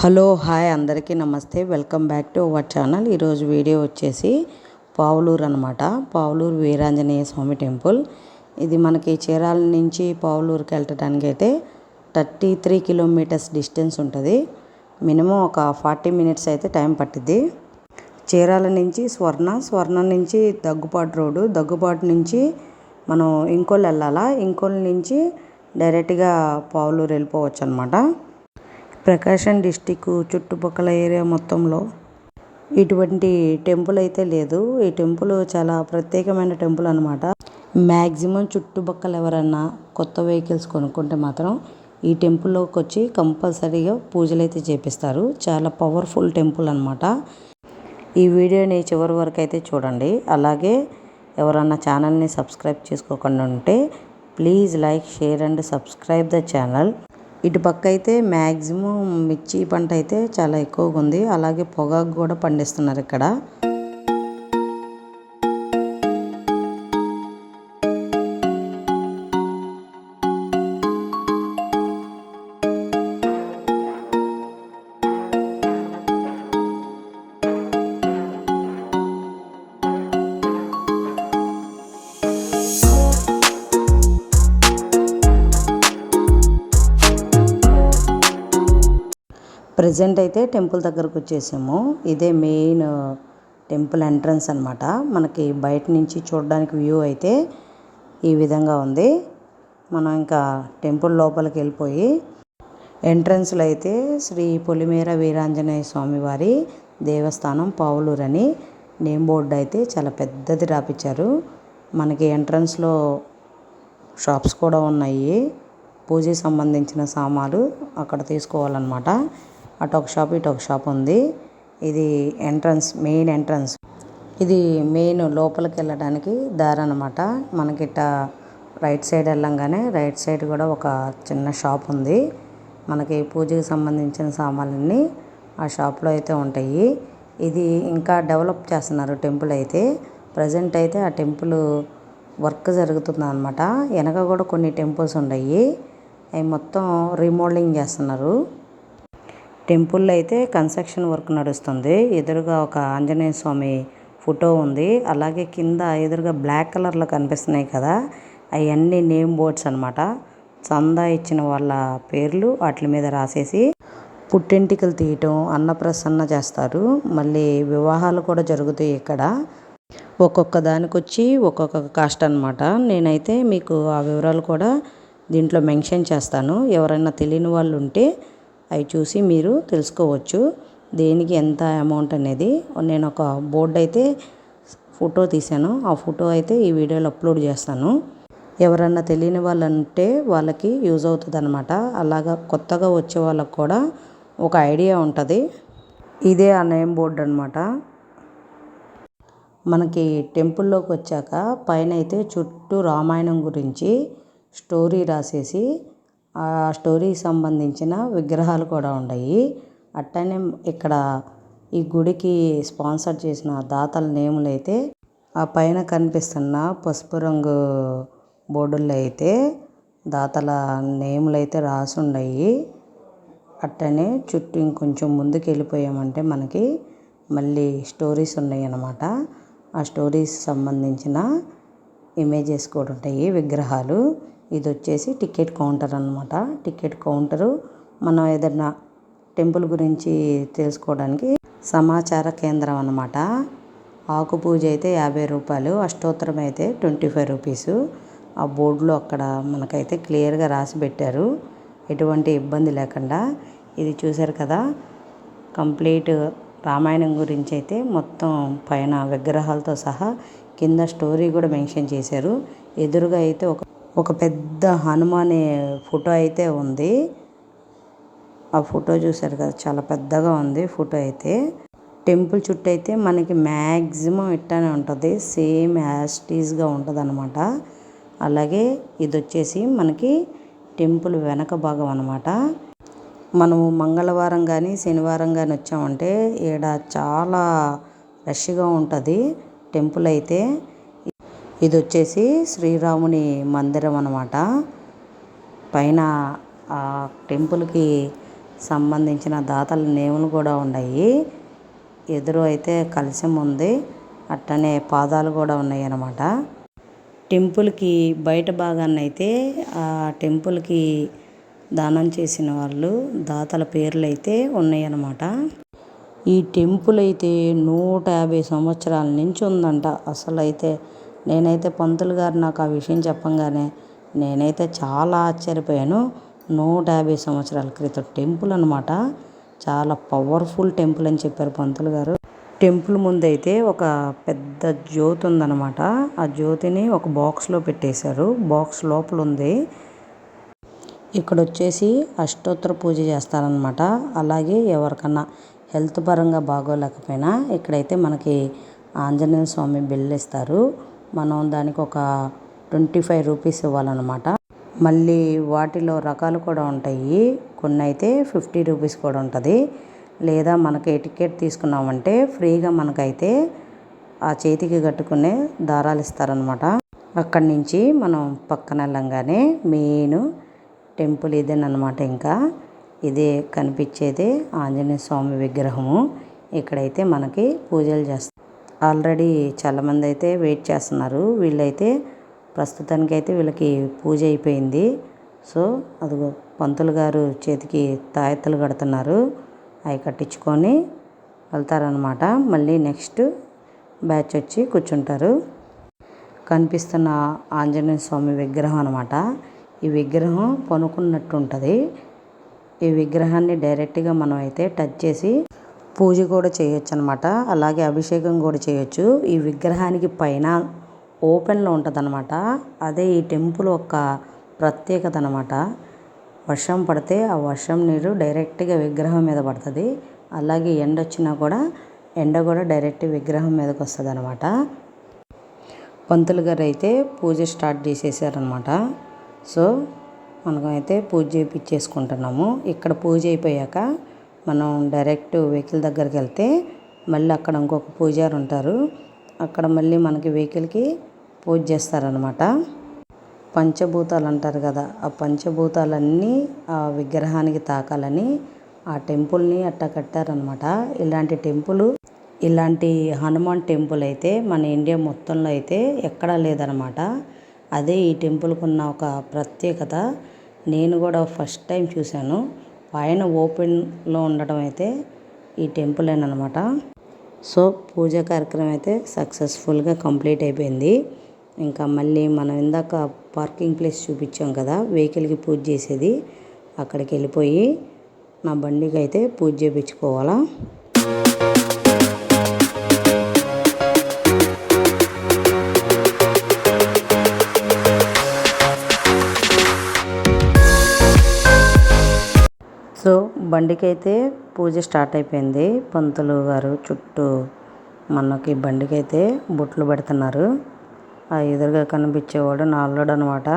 Hello hi అందరికీ నమస్తే. Welcome back to our channel. ఈరోజు వీడియో వచ్చేసి పావులూరు అనమాట పావులూరు వీరాంజనేయ స్వామి టెంపుల్. ఇది మనకి చీరాల నుంచి పావులూరుకి వెళ్ళటానికి అయితే థర్టీ త్రీ కిలోమీటర్స్ డిస్టెన్స్ ఉంటుంది. మినిమం ఒక ఫార్టీ మినిట్స్ అయితే టైం పట్టిద్ది. చీరాల నుంచి స్వర్ణ స్వర్ణ నుంచి దగ్గుబాటు రోడ్డు దగ్గుబాటు నుంచి మనం ఇంకోళ్ళు వెళ్ళాలా? ఇంకోళ్ళ నుంచి డైరెక్ట్గా పావులూరు వెళ్ళిపోవచ్చు అనమాట ప్రకాశం డిస్టిక్ చుట్టుపక్కల ఏరియా మొత్తంలో ఇటువంటి టెంపుల్ అయితే లేదు. ఈ టెంపుల్ చాలా ప్రత్యేకమైన టెంపుల్ అనమాట మ్యాక్సిమం చుట్టుపక్కల ఎవరన్నా కొత్త వెహికల్స్ కొనుక్కుంటే మాత్రం ఈ టెంపుల్లోకి వచ్చి కంపల్సరీగా పూజలు అయితే చేపిస్తారు. చాలా పవర్ఫుల్ టెంపుల్ అనమాట ఈ వీడియోని చివరి వరకు అయితే చూడండి. అలాగే ఎవరన్నా ఛానల్ని సబ్స్క్రైబ్ చేసుకోకుండా ఉంటే please like share and subscribe the channel. ఇటు పక్క అయితే మ్యాక్సిమం మిర్చి పంట అయితే చాలా ఎక్కువగా ఉంది. అలాగే పొగాకు కూడా పండిస్తున్నారు ఇక్కడ. ప్రజెంట్ అయితే టెంపుల్ దగ్గరకు వచ్చేసాము. ఇదే మెయిన్ టెంపుల్ ఎంట్రన్స్ అనమాట మనకి బయట నుంచి చూడడానికి వ్యూ అయితే ఈ విధంగా ఉంది. మనం ఇంకా టెంపుల్ లోపలికి వెళ్ళిపోయి ఎంట్రన్స్లో అయితే శ్రీ పొలిమేర వీరాంజనేయ స్వామివారి దేవస్థానం పావులూరు అని నేమ్ బోర్డు అయితే చాలా పెద్దది రాపించారు మనకి ఎంట్రన్స్లో షాప్స్ కూడా ఉన్నాయి. పూజకి సంబంధించిన సామాలు అక్కడ తీసుకోవాలన్నమాట. అటు ఒక షాప్ ఇటు ఒక షాప్ ఉంది. ఇది ఎంట్రన్స్ మెయిన్ ఎంట్రన్స్. ఇది మెయిన్ లోపలికి వెళ్ళడానికి దారి అనమాట మనకిట రైట్ సైడ్ వెళ్ళంగానే రైట్ సైడ్ కూడా ఒక చిన్న షాప్ ఉంది. మనకి పూజకి సంబంధించిన సామాన్లన్నీ ఆ షాప్లో అయితే ఉంటాయి. ఇది ఇంకా డెవలప్ చేస్తున్నారు టెంపుల్ అయితే. ప్రజెంట్ అయితే ఆ టెంపుల్ వర్క్ జరుగుతుంది అనమాట వెనక కూడా కొన్ని టెంపుల్స్ ఉన్నాయి. అవి మొత్తం రీమోడలింగ్ చేస్తున్నారు. టెంపుల్ అయితే కన్స్ట్రక్షన్ వర్క్ నడుస్తుంది. ఎదురుగా ఒక ఆంజనేయ స్వామి ఫోటో ఉంది. అలాగే కింద ఎదురుగా బ్లాక్ కలర్లో కనిపిస్తున్నాయి కదా అవన్నీ నేమ్ బోర్డ్స్ అనమాట చందా ఇచ్చిన వాళ్ళ పేర్లు వాటి మీద రాసేసి పుట్టెంటికలు తీయటం అన్నప్రసన్న చేస్తారు. మళ్ళీ వివాహాలు కూడా జరుగుతాయి ఇక్కడ. ఒక్కొక్క దానికి వచ్చి ఒక్కొక్క కాస్ట్ అనమాట నేనైతే మీకు ఆ వివరాలు కూడా దీంట్లో మెన్షన్ చేస్తాను. ఎవరైనా తెలియని వాళ్ళు ఉంటే అవి చూసి మీరు తెలుసుకోవచ్చు. దేనికి ఎంత అమౌంట్ అనేది. నేను ఒక బోర్డు అయితే ఫోటో తీశాను. ఆ ఫోటో అయితే ఈ వీడియోలో అప్లోడ్ చేస్తాను. ఎవరన్నా తెలియని వాళ్ళు అంటే వాళ్ళకి యూజ్ అవుతుంది అనమాట అలాగా కొత్తగా వచ్చే వాళ్ళకు కూడా ఒక ఐడియా ఉంటుంది. ఇదే ఆ నేమ్ బోర్డు అనమాట మనకి టెంపుల్లోకి వచ్చాక పైన అయితే చుట్టూ రామాయణం గురించి స్టోరీ రాసేసి ఆ స్టోరీకి సంబంధించిన విగ్రహాలు కూడా ఉన్నాయి అట్టనే ఇక్కడ ఈ గుడికి స్పాన్సర్ చేసిన దాతల నేములు అయితే ఆ పైన కనిపిస్తున్న పసుపు రంగు బోర్డుల్లో అయితే దాతల నేములు అయితే రాసి ఉన్నాయి అట్టనే చుట్టూ ఇంకొంచెం ముందుకు వెళ్ళిపోయామంటే మనకి మళ్ళీ స్టోరీస్ ఉన్నాయి అన్నమాట. ఆ స్టోరీస్ సంబంధించిన ఇమేజెస్ కూడా ఉంటాయి విగ్రహాలు. ఇది వచ్చేసి టికెట్ కౌంటర్ అనమాట టికెట్ కౌంటరు మనం ఏదైనా టెంపుల్ గురించి తెలుసుకోవడానికి సమాచార కేంద్రం అనమాట ఆకు పూజ అయితే యాభై రూపాయలు అష్టోత్తరం అయితే ట్వంటీ ఫైవ్ రూపీస్. ఆ బోర్డులో అక్కడ మనకైతే క్లియర్గా రాసి పెట్టారు. ఎటువంటి ఇబ్బంది లేకుండా. ఇది చూశారు కదా కంప్లీట్ రామాయణం గురించి అయితే మొత్తం పైన విగ్రహాలతో సహా కింద స్టోరీ కూడా మెన్షన్ చేశారు. ఎదురుగా అయితే ఒక ఒక పెద్ద హనుమానే ఫోటో అయితే ఉంది. ఆ ఫోటో చూసారు కదా చాలా పెద్దగా ఉంది ఫోటో అయితే. టెంపుల్ చుట్టూ అయితే మనకి మ్యాక్సిమం ఇట్టానే ఉంటుంది. సేమ్ యాస్టీస్గా ఉంటుంది అనమాట అలాగే ఇది వచ్చేసి మనకి టెంపుల్ వెనక భాగం అనమాట మనము మంగళవారం కానీ శనివారం కానీ వచ్చామంటే ఈడ చాలా రష్గా ఉంటుంది టెంపుల్ అయితే. ఇది వచ్చేసి శ్రీరాముని మందిరం అనమాట పైన ఆ టెంపుల్కి సంబంధించిన దాతల నేములు కూడా ఉన్నాయి. ఎదురు అయితే కలశం ఉంది. అట్టనే పాదాలు కూడా ఉన్నాయి అన్నమాట. టెంపుల్కి బయట భాగాన్ని అయితే ఆ టెంపుల్కి దానం చేసిన వాళ్ళు దాతల పేర్లు అయితే ఉన్నాయన్నమాట ఈ టెంపుల్ అయితే నూట యాభై సంవత్సరాల నుంచి ఉందంట. అసలు అయితే నేనైతే పంతులు గారు నాకు ఆ విషయం చెప్పంగానే నేనైతే చాలా ఆశ్చర్యపోయాను. నూట యాభై సంవత్సరాల క్రితం టెంపుల్ అనమాట చాలా పవర్ఫుల్ టెంపుల్ అని చెప్పారు పంతులు గారు. టెంపుల్ ముందైతే ఒక పెద్ద జ్యోతి ఉందన్నమాట. ఆ జ్యోతిని ఒక బాక్స్లో పెట్టేశారు. బాక్స్ లోపల ఉంది. ఇక్కడ వచ్చేసి అష్టోత్తర పూజ చేస్తారనమాట అలాగే ఎవరికన్నా హెల్త్ పరంగా బాగోలేకపోయినా ఇక్కడైతే మనకి ఆంజనేయ స్వామి బిల్లు ఇస్తారు. మనం దానికి ఒక ట్వంటీ ఫైవ్ రూపీస్ ఇవ్వాలన్నమాట. మళ్ళీ వాటిలో రకాలు కూడా ఉంటాయి. కొన్ని అయితే ఫిఫ్టీ రూపీస్ కూడా ఉంటుంది. లేదా మనకి టికెట్ తీసుకున్నామంటే ఫ్రీగా మనకైతే ఆ చేతికి కట్టుకునే దారాలు ఇస్తారనమాట అక్కడి నుంచి మనం పక్కన వెళ్ళంగానే మెయిన్ టెంపుల్ ఇదేనమాట ఇంకా. ఇదే కనిపించేదే ఆంజనేయ స్వామి విగ్రహము. ఇక్కడైతే మనకి పూజలు చేస్తారు ఆల్రెడీ చాలామంది అయితే వెయిట్ చేస్తున్నారు. వీళ్ళైతే ప్రస్తుతానికి అయితే వీళ్ళకి పూజ అయిపోయింది. సో అదిగో పంతులు గారు చేతికి తాయెత్తులు కడుతున్నారు. అవి కట్టించుకొని వెళ్తారనమాట మళ్ళీ నెక్స్ట్ బ్యాచ్ వచ్చి కూర్చుంటారు. కనిపిస్తున్న ఆంజనేయ స్వామి విగ్రహం అనమాట ఈ విగ్రహం పనుకున్నట్టు ఉంటుంది ఈ విగ్రహాన్ని డైరెక్ట్గా మనం అయితే టచ్ చేసి పూజ కూడా చేయొచ్చు అనమాట అలాగే అభిషేకం కూడా చేయొచ్చు. ఈ విగ్రహానికి పైన ఓపెన్లో ఉంటుంది అనమాట అదే ఈ టెంపుల్ యొక్క ప్రత్యేకత అనమాట వర్షం పడితే ఆ వర్షం నీరు డైరెక్ట్గా విగ్రహం మీద పడుతుంది. అలాగే ఎండ వచ్చినా కూడా ఎండ కూడా డైరెక్ట్ విగ్రహం మీదకి వస్తుంది అనమాట పంతులు గారు అయితే పూజ స్టార్ట్ చేసేసారనమాట. సో మనమైతే పూజ చేయించేసుకుంటున్నాము ఇక్కడ పూజ అయిపోయాక మనం డైరెక్ట్ వెహికల్ దగ్గరికి వెళ్తే మళ్ళీ అక్కడ ఇంకొక పూజారి ఉంటారు. అక్కడ మళ్ళీ మనకి వెహికల్కి పూజ చేస్తారనమాట పంచభూతాలు అంటారు కదా ఆ పంచభూతాలన్నీ ఆ విగ్రహానికి తాకాలని ఆ టెంపుల్ని అట్ట కట్టారనమాట ఇలాంటి టెంపుల్ ఇలాంటి హనుమాన్ టెంపుల్ అయితే మన ఇండియా మొత్తంలో అయితే ఎక్కడా లేదనమాట అదే ఈ టెంపుల్కి ఉన్న ఒక ప్రత్యేకత నేను కూడా ఫస్ట్ టైం చూశాను. పైన ఓపెన్లో ఉండటం అయితే ఈ టెంపుల్ అనమాట సో పూజ కార్యక్రమం అయితే సక్సెస్ఫుల్గా కంప్లీట్ అయిపోయింది. ఇంకా మళ్ళీ మనం ఇందాక పార్కింగ్ ప్లేస్ చూపించాం కదా వెహికల్కి పూజ చేసేది. అక్కడికి వెళ్ళిపోయి నా బండికి అయితే పూజ చేయించుకోవాలా? బండికైతే పూజ స్టార్ట్ అయిపోయింది. పంతులు గారు చుట్టూ మనకి బండికైతే బొట్లు పెడుతున్నారు. ఆ ఎదురుగా కనిపించేవాడు నా అల్లుడు అనమాట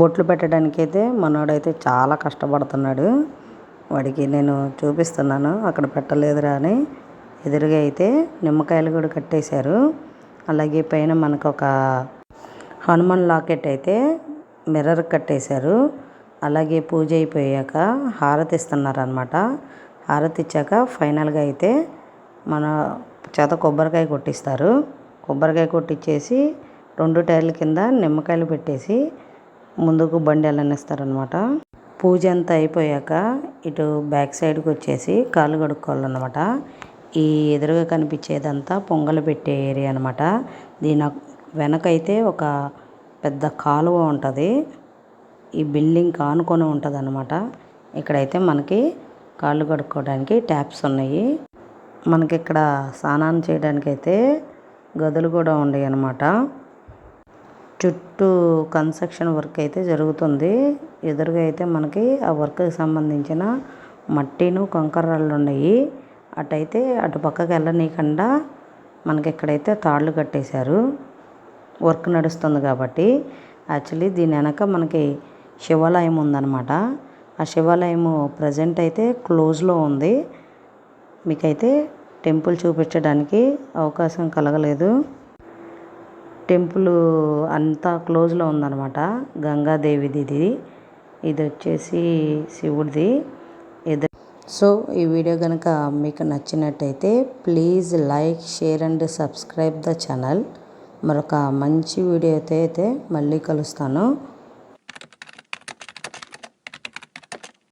బొట్లు పెట్టడానికి అయితే మనోడైతే చాలా కష్టపడుతున్నాడు. వాడికి నేను చూపిస్తున్నాను. అక్కడ పెట్టలేదురా అని. ఎదురుగా అయితే నిమ్మకాయలు కూడా కట్టేశారు. అలాగే పైన మనకు ఒక హనుమాన్ లాకెట్ అయితే మిర్రర్ కట్టేశారు. అలాగే పూజ అయిపోయాక హారతి ఇస్తున్నారు అనమాట హారతి ఇచ్చాక ఫైనల్గా అయితే మన చేత కొబ్బరికాయ కొట్టిస్తారు. కొబ్బరికాయ కొట్టించేసి రెండు టైర్ల కింద నిమ్మకాయలు పెట్టేసి ముందుకు బండి వెళ్ళనిస్తారనమాట పూజ అంతా అయిపోయాక ఇటు బ్యాక్ సైడ్కి వచ్చేసి కాళ్ళు కడుక్కోవాలన్నమాట. ఈ ఎదురుగా కనిపించేదంతా పొంగలు పెట్టే ఏరియా అనమాట దీని వెనకైతే ఒక పెద్ద కాలువ ఉంటుంది. ఈ బిల్డింగ్ కానుకొని ఉంటుంది అనమాట ఇక్కడైతే మనకి కాళ్ళు కడుక్కోవడానికి ట్యాప్స్ ఉన్నాయి. మనకి ఇక్కడ స్నానం చేయడానికి అయితే గదులు కూడా ఉన్నాయి అనమాట చుట్టూ కన్స్ట్రక్షన్ వర్క్ అయితే జరుగుతుంది. ఎదురుగా అయితే మనకి ఆ వర్క్కి సంబంధించిన మట్టిను కంకర్రాళ్ళు ఉన్నాయి. అటైతే అటు పక్కకి వెళ్ళనీయకుండా మనకి ఇక్కడైతే తాళ్ళు కట్టేశారు. వర్క్ నడుస్తుంది కాబట్టి. యాక్చువల్లీ దీని వెనక మనకి శివాలయం ఉందన్నమాట ఆ శివాలయము ప్రజెంట్ అయితే క్లోజ్లో ఉంది. మీకైతే టెంపుల్ చూపించడానికి అవకాశం కలగలేదు. టెంపుల్ అంతా క్లోజ్లో ఉందన్నమాట గంగాదేవిది ఇది ఇది వచ్చేసి శివుడిది సో ఈ వీడియో కనుక మీకు నచ్చినట్టయితే please like share and subscribe the channel మరొక మంచి వీడియోతో అయితే మళ్ళీ కలుస్తాను.